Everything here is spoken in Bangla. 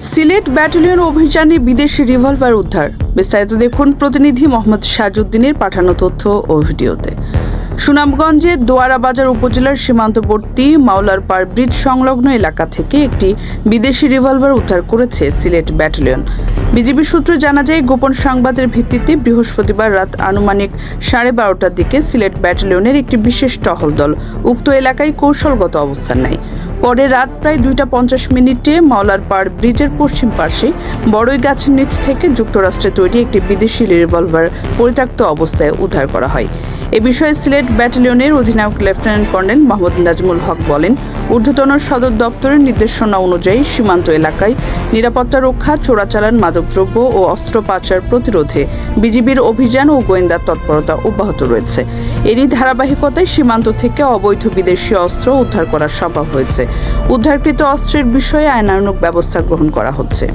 সিলেট ব্যাটালিয়ন অভিযানে বিদেশি রিভলভার উদ্ধার। বিস্তারিত দেখুন প্রতিনিধি মোহাম্মদ সাজউদ্দিনের পাঠানো তথ্য ও ভিডিওতে। সুনামগঞ্জে দোয়ারা বাজার উপজেলার সীমান্তবর্তী মাওলারপাড় ব্রিজ সংলগ্ন এলাকা থেকে একটি বিদেশি রিভলভার উদ্ধার করেছে সিলেট ব্যাটালিয়ন। বিজিবি সূত্রে জানা যায়, গোপন সংবাদের ভিত্তিতে বৃহস্পতিবার রাত আনুমানিক সাড়ে বারোটার দিকে সিলেট ব্যাটালিয়নের একটি বিশেষ টহল দল উক্ত এলাকায় কৌশলগত অবস্থান নেয়। পরে রাত প্রায় দুইটা পঞ্চাশ মিনিটে মাওলারপাড় ব্রিজের পশ্চিম পাশে বড়ই গাছের নিচ থেকে যুক্তরাষ্ট্রে তৈরি একটি বিদেশি রিভলভার পরিত্যক্ত অবস্থায় উদ্ধার করা হয়। এ বিষয়ে সিলেট ব্যাটালিয়নের অধিনায়ক লেফটেন্যান্ট কর্নেল মোহাম্মদ নাজমুল হক বলেন, ঊর্ধ্বতন সদর দপ্তরের নির্দেশনা অনুযায়ী সীমান্ত এলাকায় নিরাপত্তা রক্ষা, চোরাচালান, মাদকদ্রব্য ও অস্ত্র পাচার প্রতিরোধে বিজিবির অভিযান ও গোয়েন্দার তৎপরতা অব্যাহত রয়েছে। এরই ধারাবাহিকতায় সীমান্ত থেকে অবৈধ বিদেশি অস্ত্র উদ্ধার করা সম্ভব হয়েছে। উদ্ধারকৃত অস্ত্রের বিষয়ে আইনানুগ ব্যবস্থা গ্রহণ করা হচ্ছে।